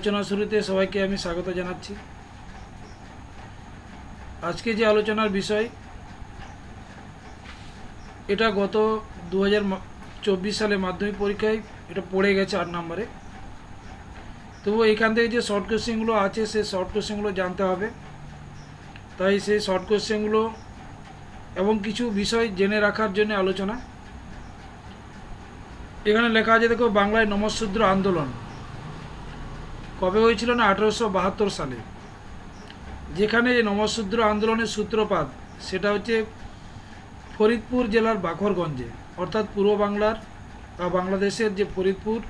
আলোচনা শুরুতে সবাইকে আমি স্বাগত জানাচ্ছি। আজকে যে আলোচনার বিষয়, এটা গত দু হাজার চব্বিশ সালে মাধ্যমিক পরীক্ষায় এটা পড়ে গেছে আট নম্বরে। তবু এখান থেকে যে শর্ট কোশ্চেনগুলো আছে, সেই শর্ট কোশ্চেনগুলো জানতে হবে। তাই সেই শর্ট কোশ্চেনগুলো এবং কিছু বিষয় জেনে রাখার জন্য আলোচনা। এখানে লেখা আছে, দেখো, বাংলায় নমশূদ্র আন্দোলন। কবে হয়েছিল না আঠেরোশো বাহাত্তর সালে? যেখানে নমশূদ্র আন্দোলনের সূত্রপাত, সেটা হচ্ছে ফরিদপুর জেলার বাখরগঞ্জে অর্থাৎ পূর্ব বাংলার বা বাংলাদেশের যে ফরিদপুর,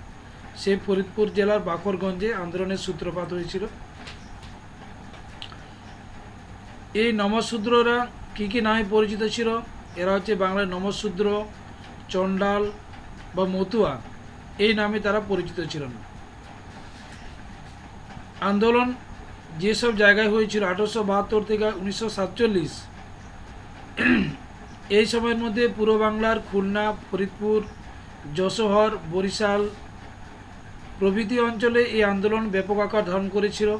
সেই ফরিদপুর জেলার বাখরগঞ্জে আন্দোলনের সূত্রপাত হয়েছিল। এই নমশূদ্ররা কী কী নামে পরিচিত ছিল? এরা হচ্ছে বাংলার নমশূদ্র চণ্ডাল বা মতুয়া। এই নামে তারা পরিচিত ছিলেন। আন্দোলন যেসব জায়গায় হয়েছিল আঠারোশো বাহাত্তর থেকে উনিশশো সাতচল্লিশ, এই সময়ের মধ্যে পূর্ব বাংলার খুলনা, ফরিদপুর, যশোহর, বরিশাল প্রভৃতি অঞ্চলে এই আন্দোলন ব্যাপক আকার ধারণ করেছিল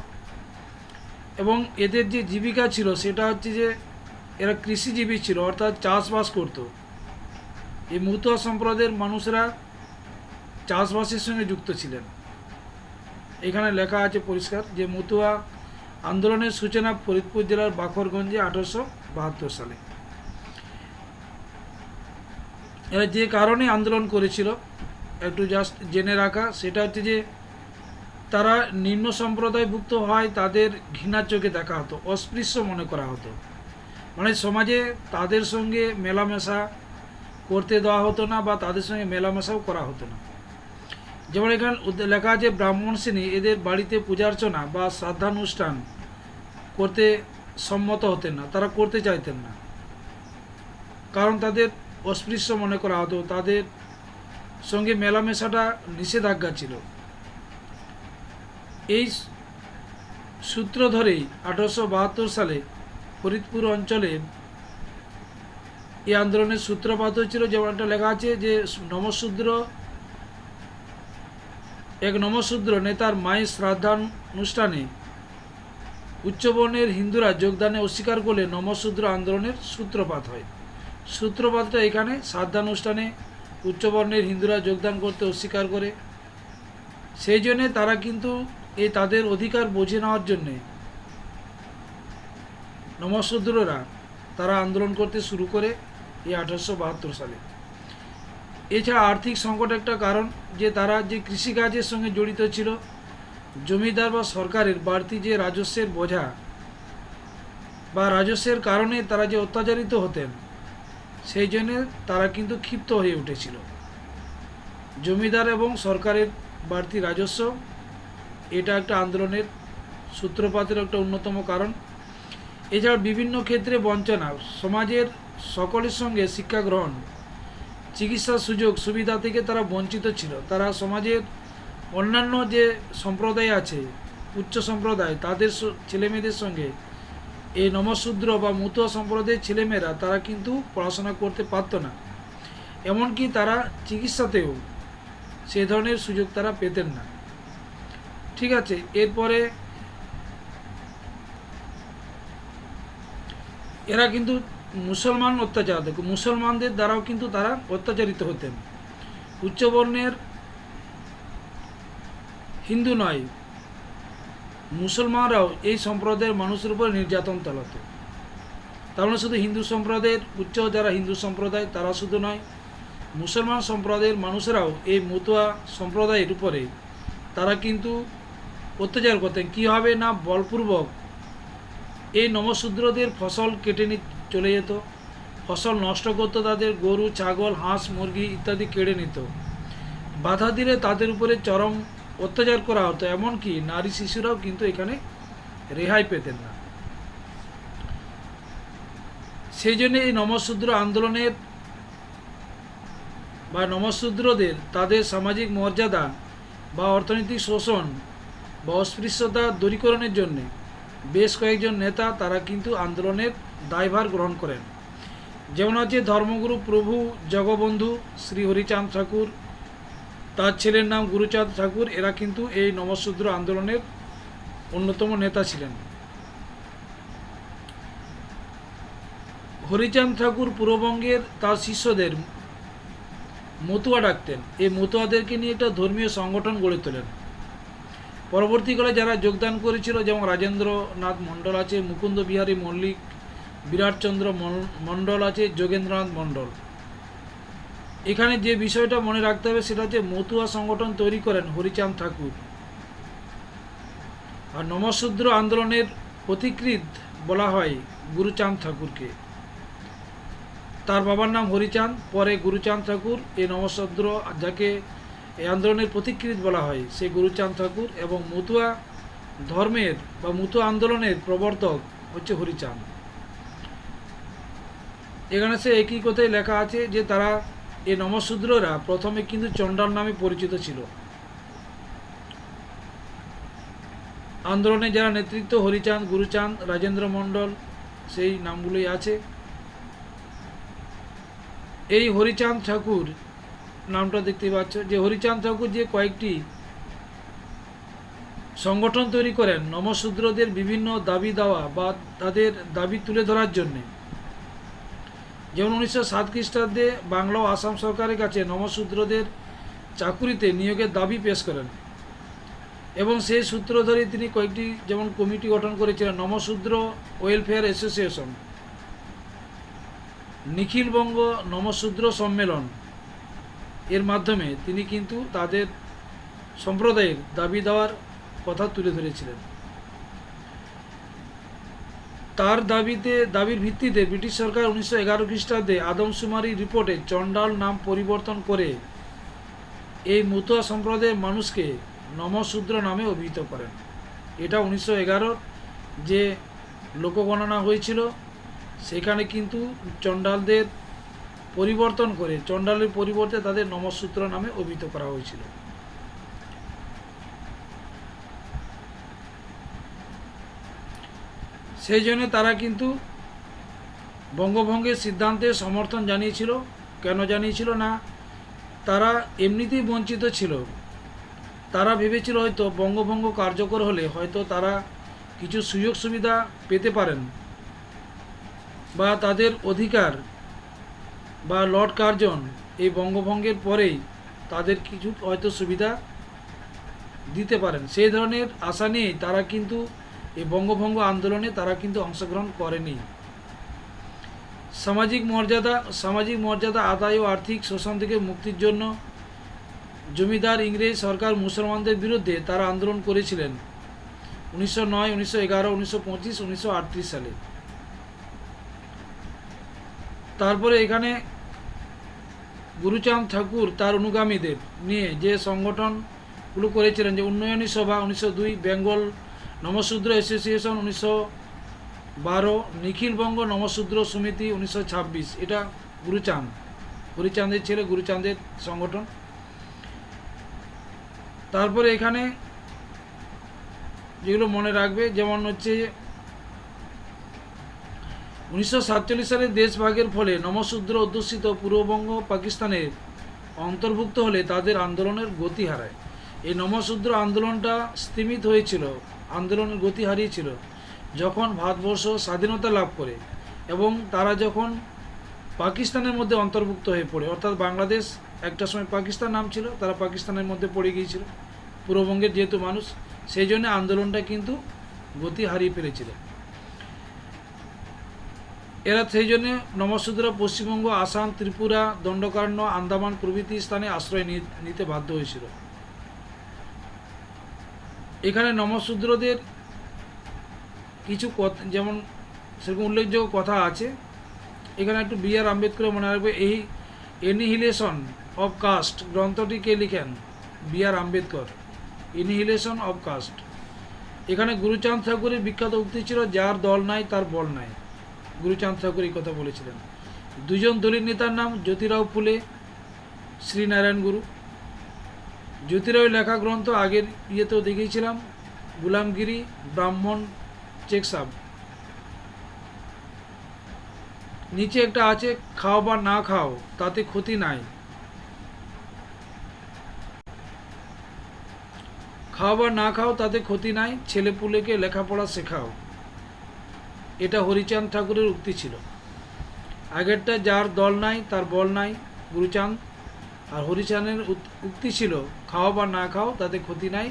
এবং এদের যে জীবিকা ছিল সেটা হচ্ছে যে এরা কৃষিজীবী ছিল, অর্থাৎ চাষবাস করত। এই মুতুয়া সম্প্রদায়ের মানুষরা চাষবাসের সঙ্গে যুক্ত ছিলেন। এখানে লেখা আছে পরিষ্কার যে মতুয়া আন্দোলনের সূচনা ফরিদপুর জেলার বাখরগঞ্জে আঠারোশো বাহাত্তর সালে। যে কারণে আন্দোলন করেছিল, একটু জাস্ট জেনে রাখা, সেটা হচ্ছে যে তারা নিম্ন সম্প্রদায়ভুক্ত হয়, তাদের ঘৃণার চোখে দেখা হতো, অস্পৃশ্য মনে করা হতো। মানে সমাজে তাদের সঙ্গে মেলামেশা করতে দেওয়া হতো না বা তাদের সঙ্গে মেলামেশাও করা হতো না। যেমন এখানে লেখা আছে, ব্রাহ্মণ শ্রেণি, এদের বাড়িতে পূজার্চনা বা শ্রাদ্ধানুষ্ঠান করতে সম্মত হতেন না, তারা করতে চাইতেন না। কারণ তাদের অস্পৃশ্য মনে করা হতো, তাদের সঙ্গে মেলামেশাটা নিষেধাজ্ঞা ছিল। এই সূত্র ধরেই আঠারোশো বাহাত্তর সালে ফরিদপুর অঞ্চলে এই আন্দোলনের সূত্রপাত হয়েছিল। যেমন একটা লেখা আছে যে, নমশূদ্র এক নমশূদ্র নেতার মায়ের শ্রাদ্ধানুষ্ঠানে উচ্চবর্ণের হিন্দুরা যোগদানে অস্বীকার করলে নমশূদ্র আন্দোলনের সূত্রপাত হয়। সূত্রপাতটা এখানে শ্রাদ্ধানুষ্ঠানে উচ্চবর্ণের হিন্দুরা যোগদান করতে অস্বীকার করে। সেই জন্যে তারা কিন্তু এই তাদের অধিকার বুঝে নেওয়ার জন্যে নমশূদ্ররা তারা আন্দোলন করতে শুরু করে এই আঠারোশো বাহাত্তর সালে। এছাড়া আর্থিক সংকট একটা কারণ যে তারা যে কৃষিকাজের সঙ্গে জড়িত ছিল, জমিদার বা সরকারের বাড়তি যে রাজস্বের বোঝা বা রাজস্বের কারণে তারা যে অত্যাচারিত হতেন, সেই জন্যে তারা কিন্তু ক্ষিপ্ত হয়ে উঠেছিল। জমিদার এবং সরকারের বাড়তি রাজস্ব, এটা একটা আন্দোলনের সূত্রপাতের একটা অন্যতম কারণ। এছাড়া বিভিন্ন ক্ষেত্রে বঞ্চনা, সমাজের সকলের সঙ্গে শিক্ষা গ্রহণ চিকিৎসার সুযোগ, সুবিধা থেকে তারা বঞ্চিত ছিল। তারা সমাজের অন্যান্য যে সম্প্রদায় আছে, উচ্চ সম্প্রদায়, তাদের ছেলেমেয়েদের সঙ্গে এই নমশূদ্র বা মুতুয়া সম্প্রদায়ের ছেলেমেয়েরা, তারা কিন্তু পড়াশোনা করতে পারতো না। এমনকি তারা চিকিৎসাতেও সে ধরনের সুযোগ তারা পেতেন না। ঠিক আছে, এরপরে এরা কিন্তু মুসলমান অত্যাচার, দেখো, মুসলমানদের দ্বারাও কিন্তু তারা অত্যাচারিত হতেন। উচ্চবর্ণের হিন্দু নয়, মুসলমানরাও এই সম্প্রদায়ের মানুষের উপর নির্যাতন চালাতো। তার মানে শুধু হিন্দু সম্প্রদায়ের, উচ্চ যারা হিন্দু সম্প্রদায়, তারা শুধু নয়, মুসলমান সম্প্রদায়ের মানুষেরাও এই মতুয়া সম্প্রদায়ের উপরে তারা কিন্তু অত্যাচার করতেন। কীভাবে না? বলপূর্বক এই নমশূদ্রদের ফসল কেটে নি চলে যেত। ফসল নষ্ট করতো তাদের, গরু, ছাগল, হাঁস, মুরগি ইত্যাদি কেড়ে নিত। বাধা দিলে তাদের উপরে চরম অত্যাচার করা হতো। এমনকি নারী শিশুরাও কিন্তু এখানে রেহাই পেতেন না। সেই জন্য এই নমশূদ্র আন্দোলনের বা নমশূদ্রদের তাদের সামাজিক মর্যাদা বা অর্থনৈতিক শোষণ বা অস্পৃশ্যতা দূরীকরণের জন্যে বেশ কয়েকজন নেতা তারা কিন্তু আন্দোলনের দায়ভার গ্রহণ করেন। যেমন আছে ধর্মগুরু প্রভু জগবন্ধু শ্রী হরিচাঁদ ঠাকুর, তার ছেলের নাম গুরুচাঁদ ঠাকুর, এরা কিন্তু এই নমশূদ্র আন্দোলনের অন্যতম নেতা ছিলেন। হরিচাঁদ ঠাকুর পূর্ববঙ্গের তার শিষ্যদের মতুয়া ডাকতেন। এই মতুয়াদেরকে নিয়ে একটা ধর্মীয় সংগঠন গড়ে তোলেন। পরবর্তীকালে যারা যোগদান করেছিল, যেমন রাজেন্দ্রনাথ মণ্ডল আছে, মুকুন্দ বিহারী মল্লিক, বিরাটচন্দ্র মণ্ডল আছে, যোগেন্দ্রনাথ মণ্ডল। এখানে যে বিষয়টা মনে রাখতে হবে, সেটা হচ্ছে মতুয়া সংগঠন তৈরি করেন হরিচাঁদ ঠাকুর। আর নমশূদ্র আন্দোলনের পথিকৃৎ বলা হয় গুরুচাঁদ ঠাকুরকে। তার বাবার নাম হরিচাঁদ, পরে গুরুচাঁদ ঠাকুর এই নমশূদ্র যাকে এই আন্দোলনের পথিকৃৎ বলা হয়। সে গুরুচাঁদ ঠাকুর এবং মতুয়া ধর্মের বা মতুয়া আন্দোলনের প্রবর্তক হচ্ছে হরিচাঁদ। এখানে সে একই কথাই লেখা আছে যে তারা এই নমশূদ্ররা প্রথমে কিন্তু চণ্ডাল নামে পরিচিত ছিল। আন্দোলনে যারা নেতৃত্ব হরিচাঁদ, গুরুচাঁদ, রাজেন্দ্র মণ্ডল, সেই নামগুলোই আছে। এই হরিচাঁদ ঠাকুর নামটা দেখতে পাচ্ছ, যে হরিচাঁদ ঠাকুর যে কয়েকটি সংগঠন তৈরি করেন, নমশূদ্রদের বিভিন্ন দাবি দেওয়া বা তাদের দাবি তুলে ধরার জন্যে। যেমন উনিশশো সাত খ্রিস্টাব্দে বাংলা ও আসাম সরকারের কাছে নমশূদ্রদের চাকুরিতে নিয়োগের দাবি পেশ করেন। এবং সেই সূত্র ধরে তিনি কয়েকটি যেমন কমিটি গঠন করেছিলেন, নমশূদ্র ওয়েলফেয়ার অ্যাসোসিয়েশন, নিখিলবঙ্গ নমশূদ্র সম্মেলন এর মাধ্যমে তিনি কিন্তু তাদের সম্প্রদায়ের দাবি দেওয়ার কথা তুলে ধরেছিলেন। তার দাবিতে, দাবির ভিত্তিতে ব্রিটিশ সরকার উনিশশো এগারো খ্রিস্টাব্দে আদমশুমারি রিপোর্টে চণ্ডাল নাম পরিবর্তন করে এই মতুয়া সম্প্রদায়ের মানুষকে নমশূদ্র নামে অভিহিত করেন। এটা উনিশশো এগারোর যে লোকগণনা হয়েছিল, সেখানে কিন্তু চণ্ডালদের পরিবর্তন করে চণ্ডালের পরিবর্তে তাদের নমশূদ্র নামে অভিহিত করা হয়েছিল। সেই জন্য তারা কিন্তু বঙ্গভঙ্গের সিদ্ধান্তের সমর্থন জানিয়েছিল। কেন জানিয়েছিল না? তারা এমনিতেই বঞ্চিত ছিল। তারা ভেবেছিল হয়তো বঙ্গভঙ্গ কার্যকর হলে হয়তো তারা কিছু সুযোগ সুবিধা পেতে পারেন বা তাদের অধিকার বা লর্ড কার্জন এই বঙ্গভঙ্গের পরেই তাদের কিছু হয়তো সুবিধা দিতে পারেন। সেই ধরনের আশা নিয়েই তারা কিন্তু এই বঙ্গভঙ্গ আন্দোলনে তারা কিন্তু অংশগ্রহণ করেনি। সামাজিক মর্যাদা সামাজিক মর্যাদা আদায় ও আর্থিক শোষণ থেকে মুক্তির জন্য জমিদার ইংরেজ সরকার মুসলমানদের বিরুদ্ধে তারা আন্দোলন করেছিলেন। উনিশশো নয়, উনিশশো এগারো, উনিশশো পঁচিশ, উনিশশো আটত্রিশ সালে। তারপরে এখানে গুরুচাঁদ ঠাকুর তার অনুগামীদের নিয়ে যে সংগঠনগুলো করেছিলেন, যে উন্নয়নী সভা উনিশশো দুই, বেঙ্গল নমশূদ্র অ্যাসোসিয়েশন উনিশশো বারো নিখিলবঙ্গ নমশূদ্র সমিতি উনিশশো ছাব্বিশ, এটা গুরুচাঁদ, গুরুচাঁদের ছেলে, গুরুচাঁদের সংগঠন। তারপরে এখানে যেগুলো মনে রাখবে, যেমন হচ্ছে উনিশশো সাতচল্লিশ সালে দেশভাগের ফলে নমশূদ্র অধ্যুষিত পূর্ববঙ্গ পাকিস্তানের অন্তর্ভুক্ত হলে তাদের আন্দোলনের গতি হারায়। এই নমশূদ্র আন্দোলনটা স্তীমিত হয়েছিল, আন্দোলনের গতি হারিয়েছিল যখন ভারতবর্ষ স্বাধীনতা লাভ করে এবং তারা যখন পাকিস্তানের মধ্যে অন্তর্ভুক্ত হয়ে পড়ে, অর্থাৎ বাংলাদেশ একটা সময় পাকিস্তান নাম ছিল, তারা পাকিস্তানের মধ্যে পড়ে গিয়েছিল। পূর্ববঙ্গের যেহেতু মানুষ, সেই জন্য আন্দোলনটা কিন্তু গতি হারিয়ে ফেলেছিল। এরা সেই জন্য নমশূদ্র পশ্চিমবঙ্গ, আসাম, ত্রিপুরা, দণ্ডকারণ্য, আন্দামান প্রভৃতি স্থানে আশ্রয় নিতে বাধ্য হয়েছিল। এখানে নমশূদ্রদের কিছু কথা যেমন সেরকম উল্লেখযোগ্য কথা আছে। এখানে একটু বি আর আম্বেদকর মনে রাখবে, এই এনিহিলেশন অফ কাস্ট গ্রন্থটি কে লিখেন? B R Ambedkar. Annihilation of caste এখানে গুরুচাঁদ ঠাকুরের বিখ্যাত উক্তি ছিল, যার দল নাই, তার বল নাই। গুরুচাঁদ ঠাকুর এই কথা বলেছিলেন। দুজন দলিত নেতার নাম জ্যোতিরাও ফুলে, শ্রীনারায়ণ গুরু। জ্যোতিরাও লেখা গ্রন্থ আগের ইয়েতেও দেখিয়েছিলাম গুলামগিরি ব্রাহ্মণ চেকসাব। নিচে একটা আছে, খাও বা না খাও, তাতে ক্ষতি নাই। খাও বা না খাও, তাতে ক্ষতি নাই ছেলে পুলেকে লেখাপড়া শেখাও। এটা হরিচাঁদ ঠাকুরের উক্তি ছিল। আগেরটা যার দল নাই, তার বল নাই, গুরুচাঁদ। আর হরিচাঁদের উক্তি ছিল, খাও বা না খাও, তাতে ক্ষতি নাই,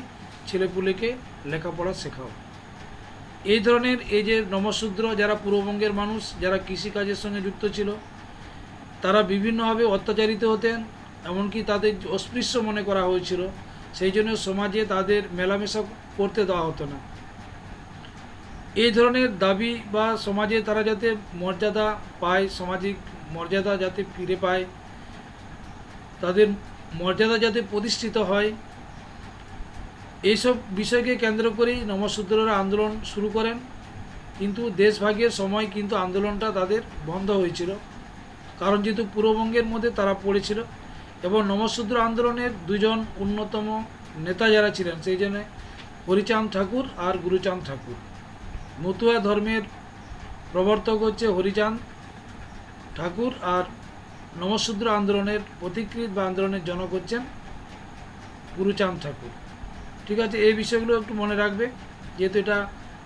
ছেলেপুলেকে লেখাপড়া শেখাও। এই ধরনের এই যে নমশূদ্র, যারা পূর্ববঙ্গের মানুষ, যারা কৃষিকাজের সঙ্গে যুক্ত ছিল, তারা বিভিন্নভাবে অত্যাচারিত হতেন, এমনকি তাদের অস্পৃশ্য মনে করা হয়েছিল। সেই জন্য সমাজে তাদের মেলামেশা করতে দেওয়া হতো না। এই ধরনের দাবি বা সমাজে তারা যাতে মর্যাদা পায়, সামাজিক মর্যাদা যাতে ফিরে পায়, তাদের মর্যাদা যাতে প্রতিষ্ঠিত হয়, এইসব বিষয়কে কেন্দ্র করেই নমশূদ্ররা আন্দোলন শুরু করেন। কিন্তু দেশভাগের সময় কিন্তু আন্দোলনটা তাদের বন্ধ হয়েছিল। কারণ যেহেতু পূর্ববঙ্গের মধ্যে তারা পড়েছিল এবং নমশূদ্র আন্দোলনের দুজন অন্যতম নেতা যারা ছিলেন, সেই জন্য হরিচাঁদ ঠাকুর আর গুরুচাঁদ ঠাকুর। মতুয়া ধর্মের প্রবর্তক হচ্ছে হরিচাঁদ ঠাকুর আর নমশূদ্র আন্দোলনের পথিকৃত বা আন্দোলনের জনক হচ্ছেন গুরুচাঁদ ঠাকুর। ঠিক আছে, এই বিষয়গুলো একটু মনে রাখবে, যেহেতু এটা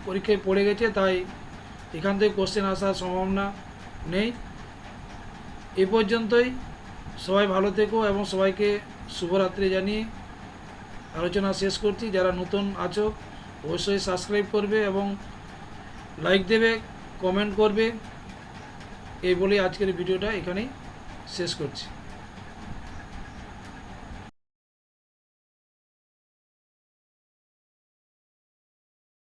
পরীক্ষায় পড়ে গেছে, তাই এখান থেকে কোশ্চেন আসার সম্ভাবনা নেই। এ পর্যন্তই, সবাই ভালো থেকো এবং সবাইকে শুভরাত্রি জানিয়ে আলোচনা শেষ করছি। যারা নতুন আছো, অবশ্যই সাবস্ক্রাইব করবে এবং লাইক দেবে কমেন্ট করবে। এই বলেই আজকের ভিডিওটা এখানেই শেষ করছি।